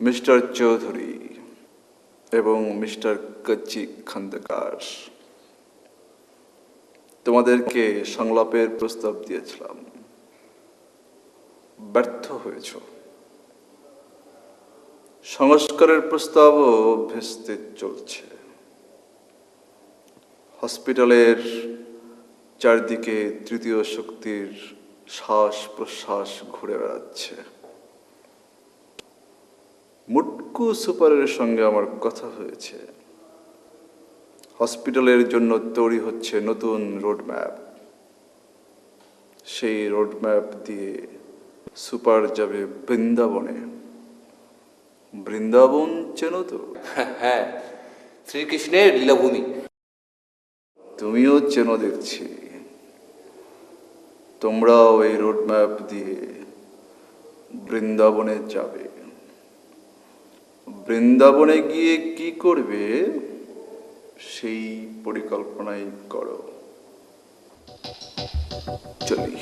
Mister Chowdhury এবং mister কচ্চি খন্দকার। তোমাদেরকে সংলাপের প্রস্তাব দিয়েছিলাম। ব্যর্থ হয়েছ। সংস্কারের প্রস্তাবও ভেস্তে চলছে। হসপিটালের চারদিকে তৃতীয় শক্তির শ্বাস প্রশ্বাস ঘুরে বেড়াচ্ছে। মুটকু সুপারের সঙ্গে আমার কথা হয়েছে। হসপিটালের জন্য তৈরি হচ্ছে নতুন রোডম্যাপ। সেই রোডম্যাপ দিয়ে সুপার যাবে বৃন্দাবনে। বৃন্দাবন চেনো তো? হ্যাঁ শ্রীকৃষ্ণের লীলাভূমি। তুমিও চেনো দেখছি। তোমরাও এই রোডম্যাপ দিয়ে বৃন্দাবনে যাবে। বৃন্দাবনে গিয়ে কি করবে সেই পরিকল্পনাই করো। চলি।